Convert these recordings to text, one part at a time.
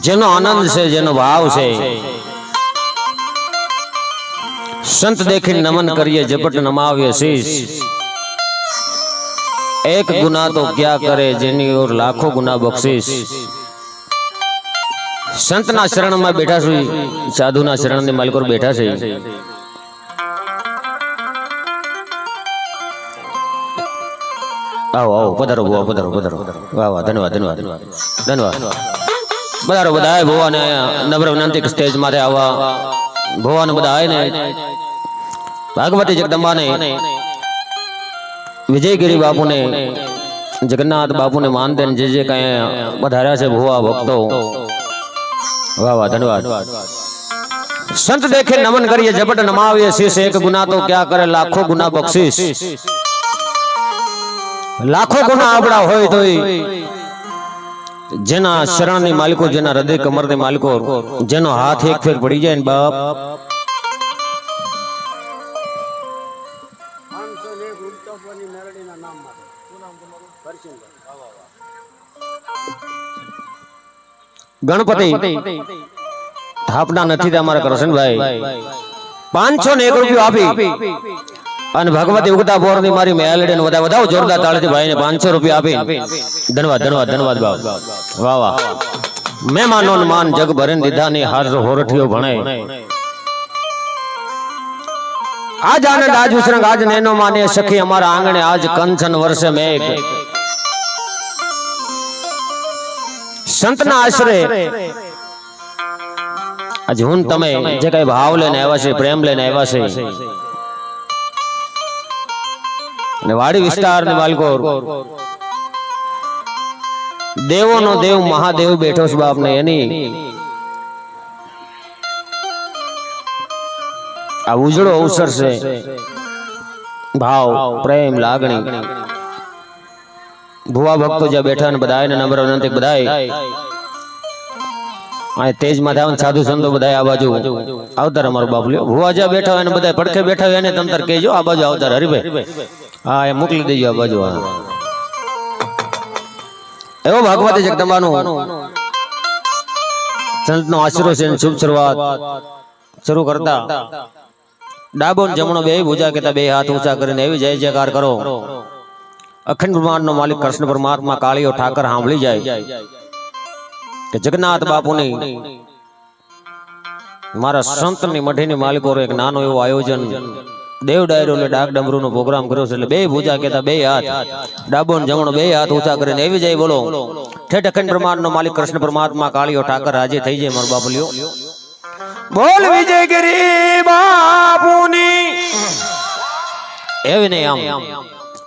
જેનો આનંદ છે, જેનો ભાવ છે. સંત દેખી નમન કરીએ, ઝપટ નમાવીએ, શીશ. એક ગુના તો ક્યાં કરે, જેની ઓર લાખો ગુના બક્ષીશ સંતના શરણમાં બેઠા છું, સાધુના શરણની માલિકો બેઠા છે. આવો આવો, પધારો ભુવા પધારો પધારો. વાહ વાહ, ધન્યવાદ ધન્યવાદ. ધન્યવાદ. પધારો બધા ભુવાને નમ્ર વિનંતી સ્ટેજ માથે આવવા ભુવાને બધા આવીને ભાગવતી જગદંબાને, વિજયગીરી બાપુને, જગન્નાથ બાપુને માનતે જે જે કઈ વધાર્યા છે ભુવા ભક્તો. વાહ વાહ, ધન્યવાદ. સંત દેખે નમન કરીએ ઝપટ નમાવીએ શીશ એક ગુના તો ક્યાં કરે લાખો ગુના બક્ષીશ લાખો ગુના આપણા હોય તો જેના શરણની માલિકો જેના હૃદય કમરની માલિકો જેનો હાથ એક ફેર પડી જાય ને બાપ. ગણપતિ થાપના નથી અમારા કરશનભાઈ પાંચસો ને એક રૂપિયો આપી. અને ભગવતી ઉગતા બોરની મારી મેલડી ને વધારે વધાવો જોરદાર તાળથી ભાઈ ને પાંચસો રૂપિયા આપી. ધન્યવાદ ધન્યવાદ ધન્યવાદ બાપ. વાહ વાહ. મહેમાનો માન જગ ભરીને દીધા ની હાર હોરઠીઓ ભણે આજ આનંદ આજ ઉસરંગ આજ નેનો માને સખી અમારા આંગણે આજ કંચન વર્ષે મેઘ સંતના આશરે આજે હું તમે જે કઈ ભાવ લઈને આવ્યા છે પ્રેમ લઈને આવ્યા છે અને વાડી વિસ્તારની બાળકો દેવોનો દેવ મહાદેવ બેઠો છે બાપ ને એની. આ ઉજળો અવસર છે. ભાવ પ્રેમ લાગણી. ભુવા ભક્તો જ્યાં બેઠા ને બધા ને નમ્ર વિનંતી બધાય. આ તેજ માધાવ થાય સાધુ સંતો બધા આ બાજુ. આવતાર અમારો બાપલ્યો. ભુવા જ્યાં બેઠા હોય ને બધા પડખે બેઠા હોય એને તમતાર કહેજો આ બાજુ આવતાર. હરીભાઈ. હા, એ મોકલી દેજો આ બાજુ એવો ભાગવતી જગદંબાનું સંતનો આશરો છે શુભ શરૂઆત. શરૂ કરતા. ડાબો જમણો બે ભુજા કેતા બે હાથ ઊંચા કરીને એવી જય જયકાર કરો. અખંડ બ્રહ્માંડ નો માલિક કૃષ્ણ પરમાત્મા કાળીઓ ઠાકર સાંભળી જાય. કે જગન્નાથ બાપુની મારા સંતની મઠીની માલિકો એક નાનો એવો આયોજન દેવ ડાયરો એટલે ડાક ડમરૂ નો પ્રોગ્રામ કર્યો છે એટલે બે ભૂજા કેતા બે હાથ. ડાબો ને જમણો બે હાથ ઊંચા કરીને એવી જાય બોલો. ઠેઠ અખંડ પ્રમાણ નો માલિક કૃષ્ણ પરમાત્મા કાળીઓ ઠાકર આજે થઈ જાય મારો બાપલિયો. બોલ વિજયગીરી બાપુની. એવી નહીં આમ.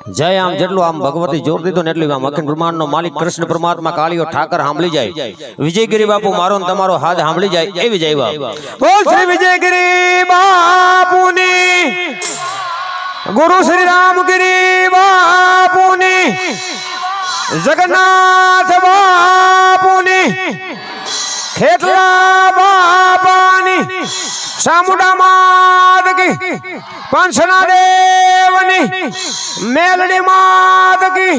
જય આમ જેટલું આમ ભગવતી જોર દીધો ને એટલું આમ અખંડ બ્રહ્માંડ નો માલિક કૃષ્ણ પરમાત્મા, કાળીઓ ઠાકર સાંભળી જાય. વિજયગીરી બાપુ, મારો ને તમારો હાથ સાંભળી જાય એવી બાપ. બોલ શ્રી વિજયગીરી બાપુની. ગુરુ શ્રી રામગીરી બાપુની. જગન્નાથ બાપુની. ખેતલા બાપાની. સામુડા માત કી પંચના દેવની મેલડી માત કી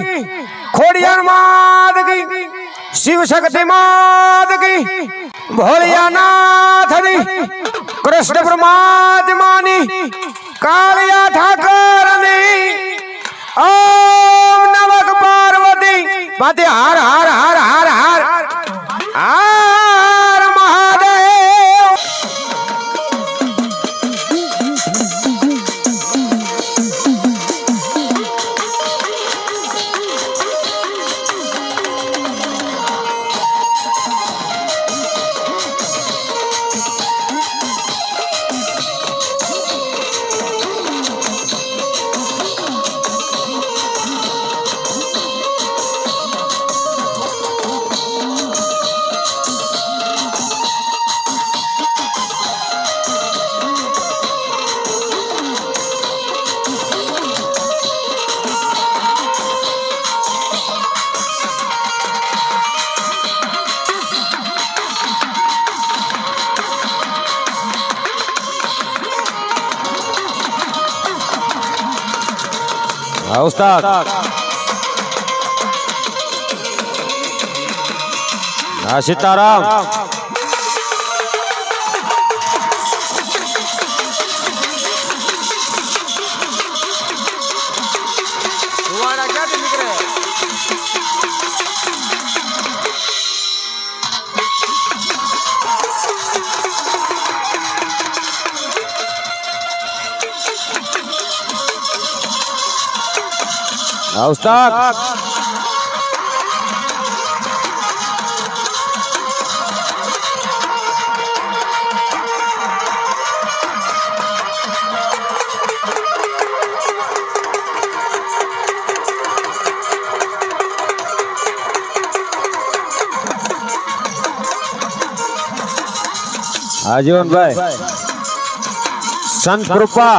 ખોડિયાર માત કી શિવ શક્તિ માત કી, ભોળિયાનાથની કૃષ્ણ પરમાત્માની કાળિયા ઠાકરની, ઓમ નમક પાર્વતી. માતે હાર હાર હાર હાર હાર હાર. ઉસ્તાદ હા સીતારામ હા ઉસ્તાદ હા જીવનભાઈ સંત કૃપા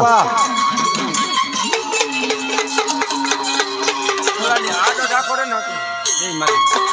ને બે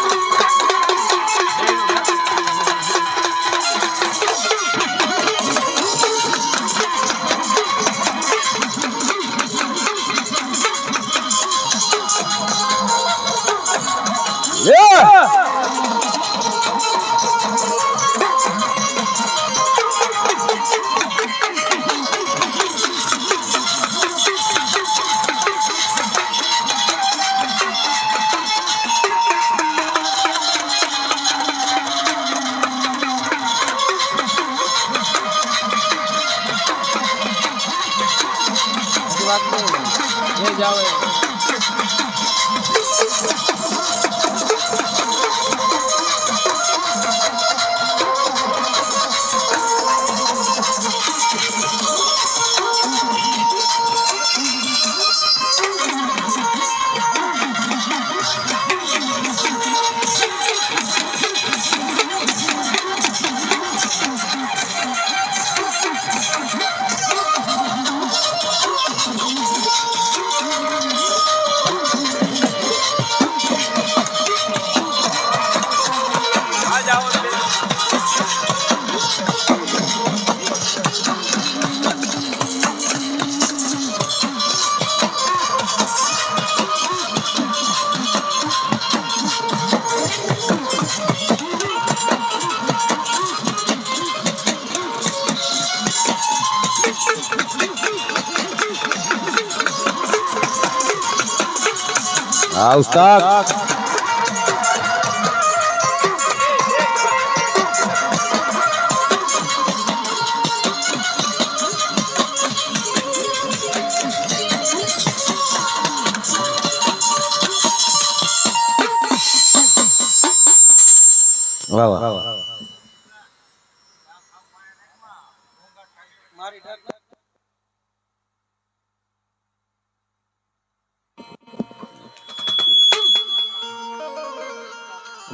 હા ઉસ્તાદ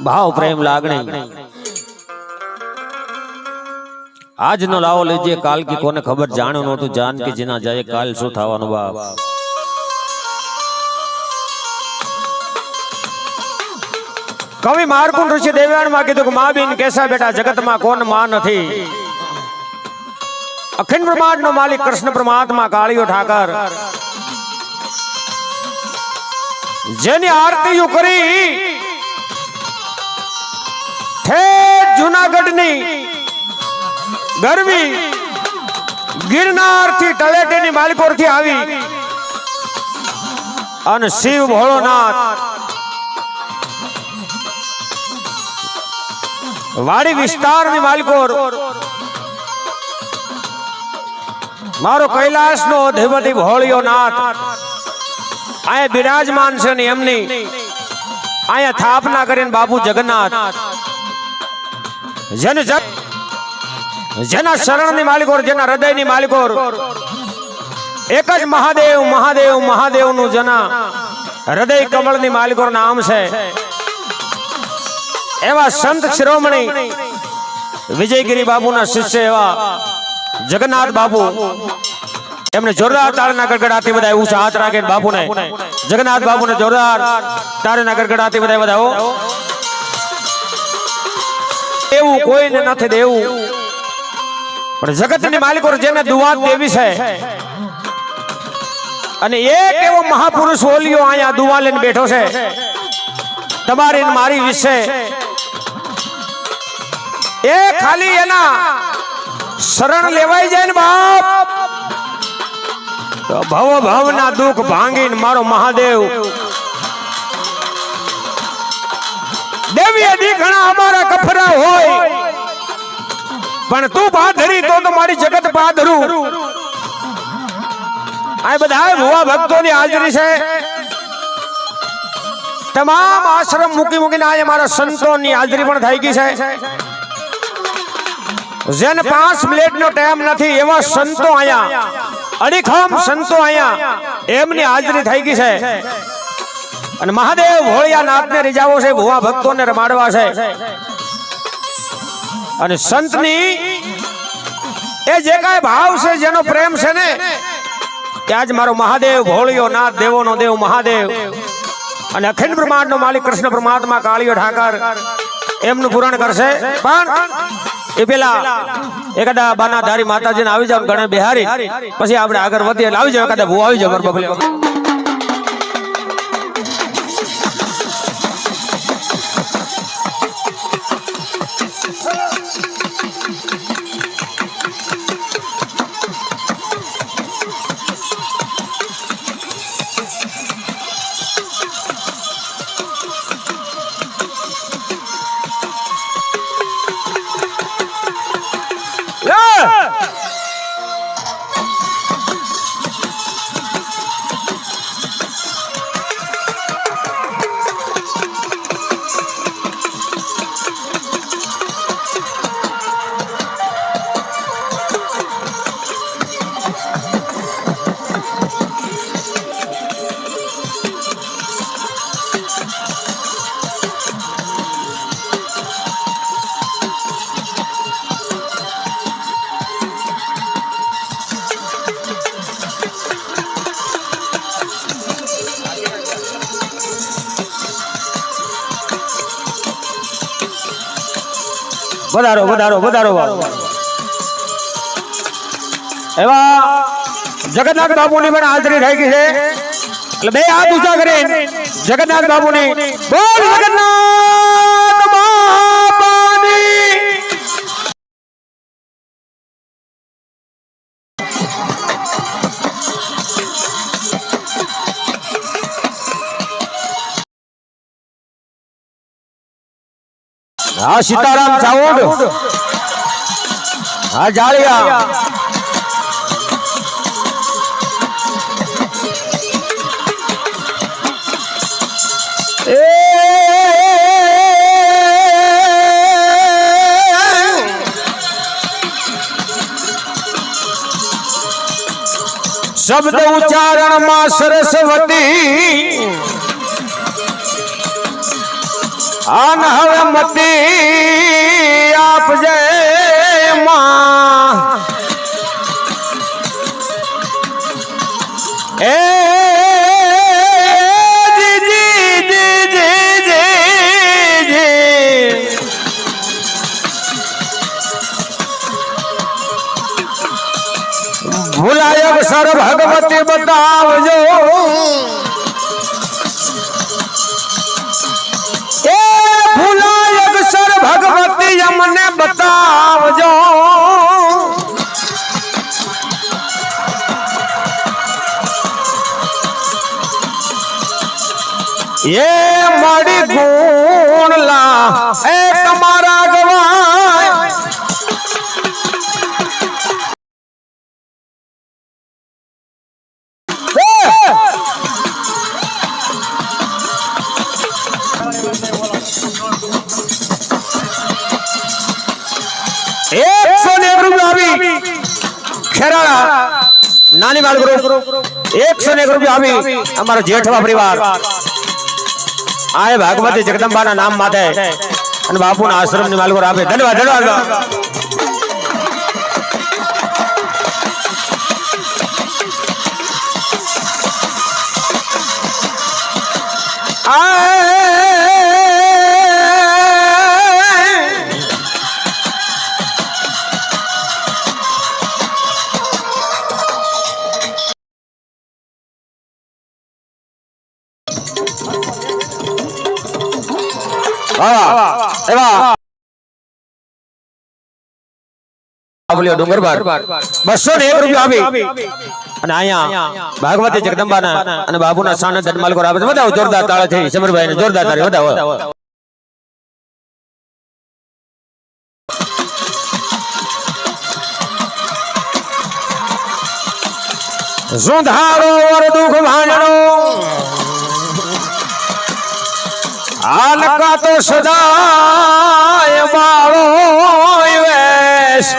ભાવ પ્રેમ લાગણી આજનો લાવો લેજે કાલ કી કોને ખબર જાણ્યું નહોતું જાન કે જેના જાય કાલ શું થવાનું બાપ કવિ મારકુંડ ઋષિ દેવયાણમાં કીધું કે મા બેન કેસા બેટા જગતમાં કોણમાં નથી અખંડ બ્રહ્માંડ નો માલિક કૃષ્ણ પરમાત્મા કાળિયો ઠાકર જેની આરતીઓ કરી ઠેઠ જુનાગઢની ગરમી ગિરનારથી તળેટીની માલિકોરથી આવી અને શિવ ભોળોનાથ વાડી વિસ્તારની માલિકોર. મારો કૈલાસ નો અધિપતિ ભોળિયો નાથ. અહીંયા બિરાજમાન છે ને એમની. અહીંયા થાપના કરીને બાપુ જગન્નાથ. જેને જેના શરણની માલિકોર, જેના હૃદયની માલિકોર. એક જ મહાદેવ મહાદેવ મહાદેવનું જેના હૃદય કમળની માલિકોર નામ છે. એવા સંત શિરોમણી વિજયગીરી બાપુના શિષ્ય એવા જગન્નાથ બાબુ એમને જોરદાર તાળના ગડગડાથી બધા એવું હાથ રાખીને બાપુને, જગન્નાથ બાપુને જોરદાર તાળના ગડગડાથી બધા વધાવો. એવું કોઈને નથી દેવું. પણ જગતની માલિકો જેને દુવા દેવી છે. અને એક એવો મહાપુરુષ ઓલિયો અહીંયા દુવા લઈને બેઠો છે. તમારી મારી વિશે. એ ખાલી એના શરણ લેવાઈ જાય ને બાપ. તો ભવ ભવના દુઃખ ભાંગીને મારો મહાદેવ. દેવી અધી ઘણા અમારા પણ તું બાધરી તો તો મારી જગત બાધરું. આ બધા ભુવા ભક્તોની હાજરી છે. તમામ આશ્રમ મૂકી મૂકીને આજે મારા સંતોની હાજરી પણ થઈ ગઈ છે. જેને પાંચ મિનિટનો ટાઈમ નથી, એવા સંતો અહીંયા. અડીખમ સંતો અહીંયા એમની હાજરી થઈ ગઈ છે. અને મહાદેવ ભોળિયાનાથને રીજાવો છે, ભુવા ભક્તોને રમાડવા છે. અને સંતની એ જે કાંઈ ભાવ છે જેનો પ્રેમ છે ને ત્યાં જ મારો મહાદેવ ભોળિયો નાથ દેવોનો દેવ મહાદેવ અને અખંડ બ્રહ્માંડનો માલિક કૃષ્ણ પરમાત્મા કાળીઓ ઠાકર એમનું પૂરણ કરશે. પણ એ પેલા એકાદા બાના ધારી માતાજીને આવી જાવ ગણે બિહારી, પછી આપણે આગળ વધીએ આવી જાવ એકાદા ભૂ આવી જાવ ગરબા વધારો વધારો વધારો. એવા જગન્નાથ બાપુની પણ હાજરી થઈ ગઈ છે. એટલે બે હાથ ઊંચા કરી. જગન્નાથ બાપુની. બોલ જગન્નાથ. હા સીતારામ ચાવડ હા જાળિયા શબ્દ ઉચ્ચારણમાં સરસ્વતી આન હવે મતી આપજે માં. એ એ મારી ગુણલા એ તમારા ગવાય એકસો ને એક રૂપિયા આવી ખેરાળા નાની બાળ ગ્રુપ એકસો ને એક રૂપિયા આવી અમારો જેઠવા પરિવાર આ એ ભાગવતી જગદંબાના નામ માથે અને બાપુના આશ્રમની માલકો આપે. ધન્યવાદ ધન્યવાદ. બાબલીઓ ડુંગરબાર બસો ને એક રૂપિયા આપી. અને અહીંયા ભાગવતી જગદંબાના અને બાબુના સાનંદ માલકો આપે છે. જોરદાર તાળા થઈ સમરભાઈ જોરદાર તાળી વધાવો સુધારો વર દુઃખ ભાંડણો આલકા તો સદાય બાળો વેશ.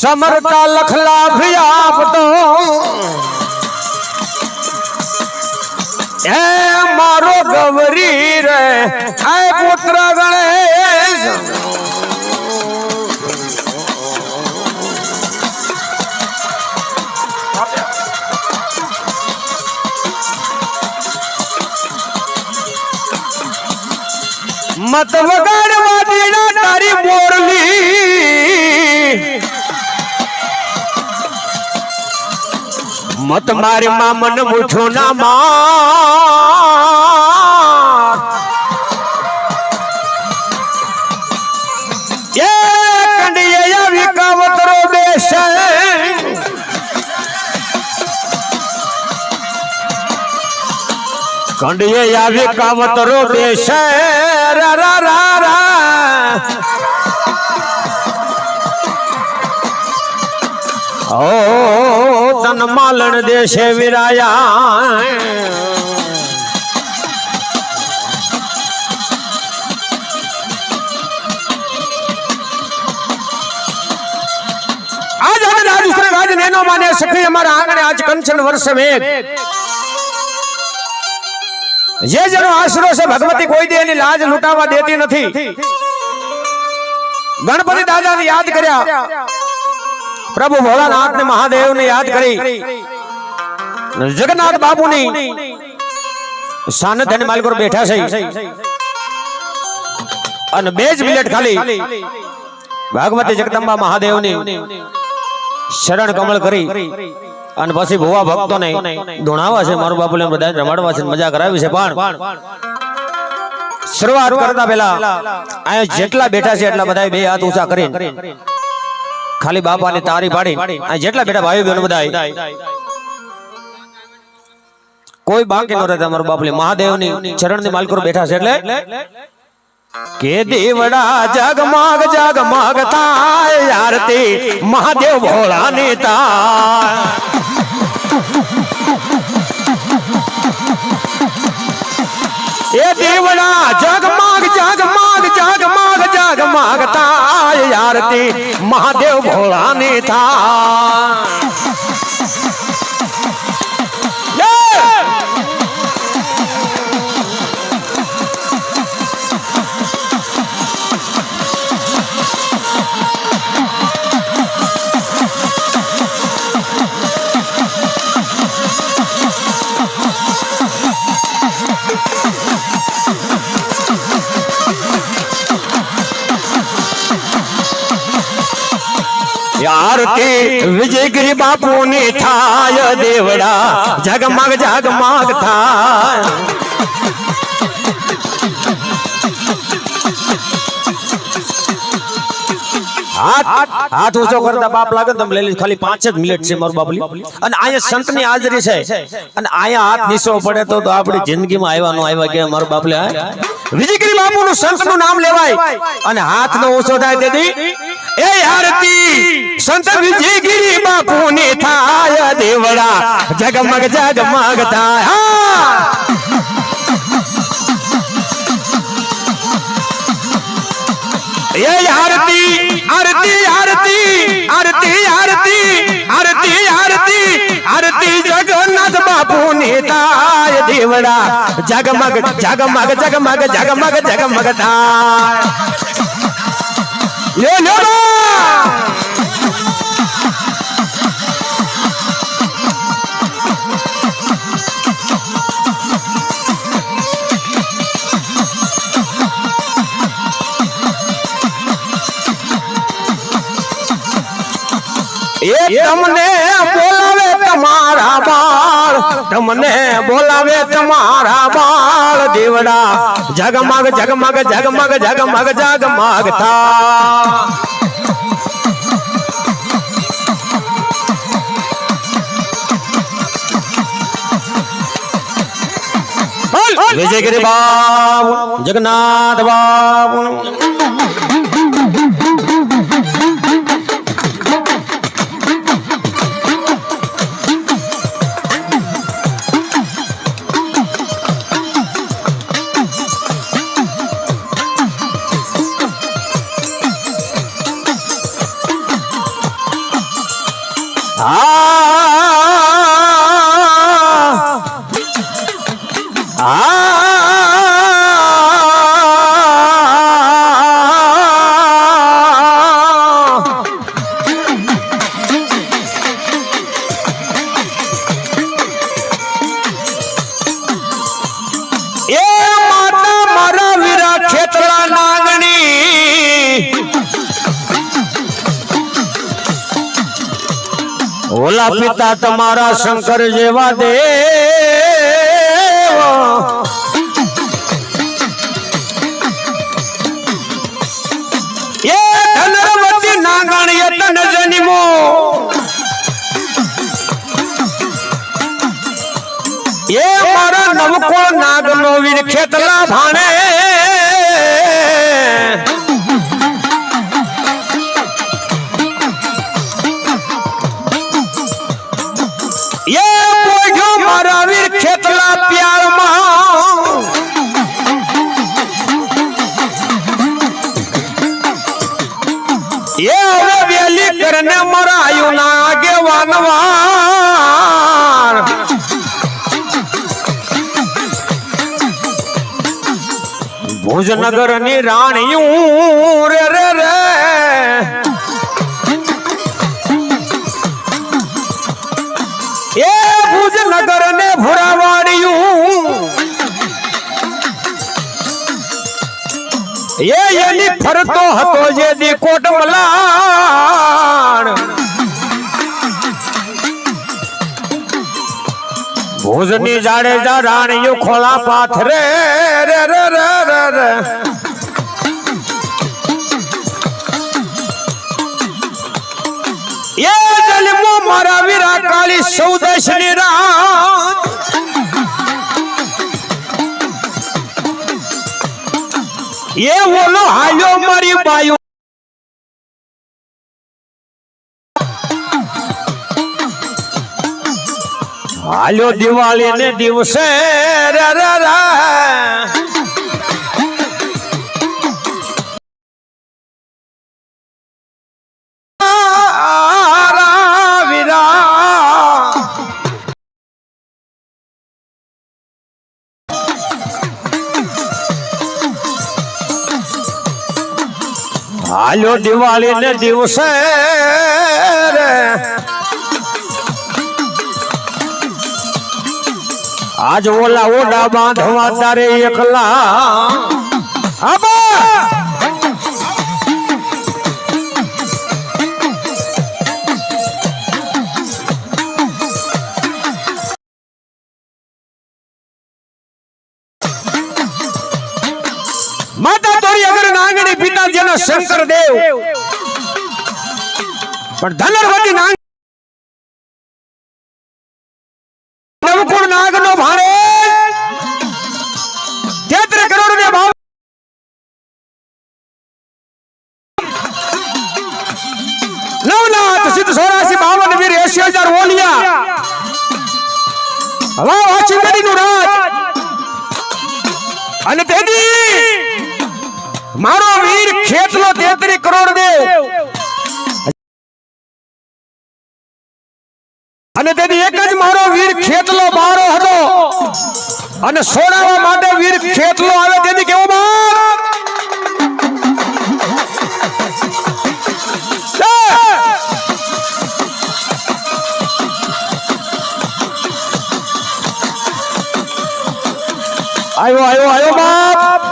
समर का लखला भी आप दो ए मारो गवरी रे ऐ पुत्र गणे મત વગાડવા દીના તારી મોરલી મત મારી મામન મુઠો ના માર એ કંડિયે આવી કાવતરો બેસે કંડિયે આવી કાવતરો બેસે तन मालन देश विराया। आज हमें दूसरे राज नैनो माने सखी हमारा आंगने आज कंचन वर्ष में। જે જેનો આશરો છે ભગવતી કોઈ દે એની લાજ લૂંટાવા દેતી નથી. ગણપતિ દાદાને યાદ કર્યા. પ્રભુ ભોળાનાથ ને મહાદેવ ને યાદ કરી. જગન્નાથ બાપુની ની અને માલિકો બેઠા છે. અને બે જ મિનિટ ખાલી. ભાગવતી જગદંબા મહાદેવની શરણ કમળ કરી. અને પછી ભુવા ભક્તોને ધૂણાવા છે, મારું બાપુ બધા રમાડવા છે મજા કરાવી છે, પણ શરૂઆત કરતા પેલા અહીંયા જેટલા બેઠા છે એટલા બધા બે હાથ ઊંચા કરીને ખાલી બાપાની તારી પાડી જેટલા બેઠા ભાઈ બહેનો બધા કોઈ બાકી ન રહેતા મારું બાપલી ચરણની માલકુર બેઠા છે એટલે કે દેવડા જગમગ જગમગ થાય આરતી, મહાદેવ ભોળાની તા એ દેવડા જગમાગ જગમાગ જગમાગ જગમાગ થાય આરતી મહાદેવ ભોળાની થાય આરતી વિજયગીરી બાપુ ની થાય દેવડા જગમગ જગમગ થાય હાથ હાથ ઊંચો કરતા બાપ લાગે તમે લઈ લે ખાલી પાંચ જ મિનિટ છે મારું બાપલી અને અહીંયા સંતની હાજરી છે. અને અહીંયા હાથ નીચો પડે તો આપણી જિંદગીમાં આવ્યા નો આવ્યા કે મારું બાપલે વિજયગીરી બાપુ નું સંતનું નામ લેવાય. અને હાથ નો ઊંચો થાય તેથી એ આરતી. સંત વિજયગીરી બાપુ ને થાય દેવડા જગમગ જગમગ થાય. હા એ આરતી આરતી આરતી આરતી આરતી આરતી આરતી આરતી જગન્નાથ બાપુ ની તાય દેવડા જગમગ જગમગ જગમગ જગમગ જગમગ એ તમને બોલાવે તમારા બાળ તમને બોલાવે તમારા બાળ દેવડા જગમગ જગમગ જગમગ જગમગ જગમગ થા વિજયગીરી બાબુ જગન્નાથ ઓલા તમારા શંકર જેવા દેવ. એ મારા નવકોળ નાગનો વીર ખેતલા ભાણે ભુજનગરની રાણીયું રે રે રે. એ ભુજનગર ને ભુરાવાડિયું એ એની ફરતો હતો જે દી કોટમલાણ ભુજની જાડેજા રાણીઓ ખોળા પાથરે રે રે રે રે રે એ જલમો મારા વીરા કાળી સૌદશની રાત. એ ઓલો હાલ્યો મારી બાયુ હાલ્યો દિવાળી ને દિવસે હાલ્યો દિવાળી ને દિવસે આજ ઓલા ઓડા બાંધવા તારે એકલા. માતા તોરી અગર નાંગણી પિતા જેના શંકર દેવ પણ ધનરવતી નાંગ અને સોડાવા માટે વીર ખેતલો આવે તેથી કેવો બાપ આવ્યો આવ્યો આવ્યો બાપ.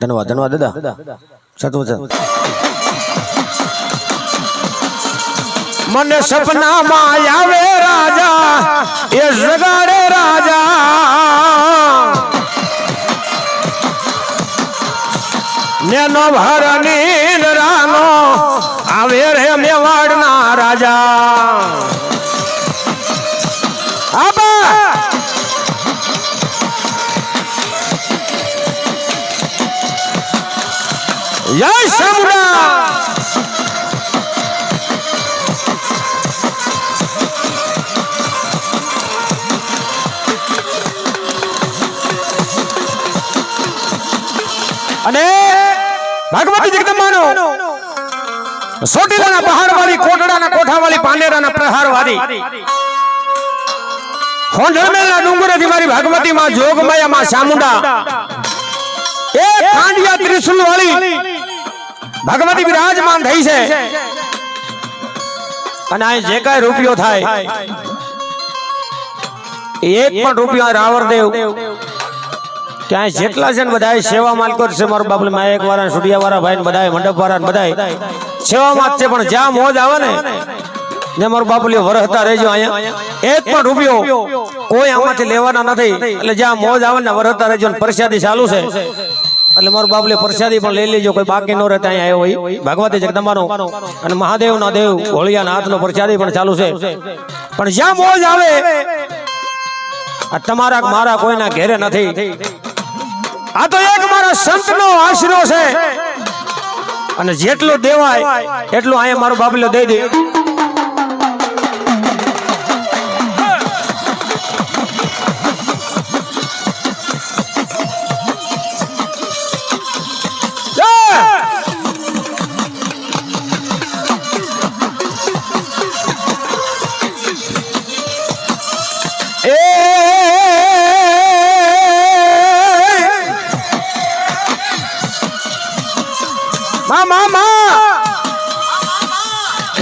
ધન્યવાદ ધન્યવાદ દાદા. સતવચન મને સપનામાં આવે રાજા એ જગાડે રાજા નેનો ભરની રાનો આવે રે મેવાડના રાજા આબા જય સમુડા અને ભગવતી જગદંબાનો સોટીલાના પહાડવાળી, કોટડાના કોઠાવાળી, પાંડેરાના પ્રહારવાળી હોંઢળમેલના ડુંગરેથી મારી ભગવતી માં જોગમાયા માં ચામુંડા. એ ખાંડિયા ત્રિશુલ વાળી ભગવતી વિરાજમાન થઈ છે. અને આ જે કાંઈ રૂપિયો થાય એક પણ રૂપિયો રાવરદેવ ક્યાંય જેટલા છે ને બધા સેવા માલકો છે મારો બાપલે માં એક વાળા સુડિયા વાળા ભાઈ બધા મંડપ વાળા બધા સેવા માં છે પણ જ્યાં મોજ આવે ને ને. મારું બાપલીઓ વરહતા રહેજો અહીંયા. એક પણ રૂપિયો કોઈ આમાંથી લેવાના નથી. એટલે જ્યાં મોજ આવે ને વરહતા રહેજો ને પ્રસાદી ચાલુ છે. એટલે મારું બાપલે પ્રસાદી પણ લઈ લેજો કોઈ બાકી ન રહેતા અહીંયા આવ્યો હોય. ભગવતી જગદંબાનો અને મહાદેવના દેવ હોળિયાના હાથનો પ્રસાદી પણ ચાલુ છે. પણ જ્યાં મોજ આવે તમારા મારા કોઈના ઘેરે નથી. આ તો એક મારા સંતનો આશરો છે. અને જેટલું દેવાય, એટલું અહીંયા મારો બાબલો દઈ દે.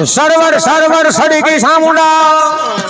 સરવર સરવર સડી ગઈ સામુંડા.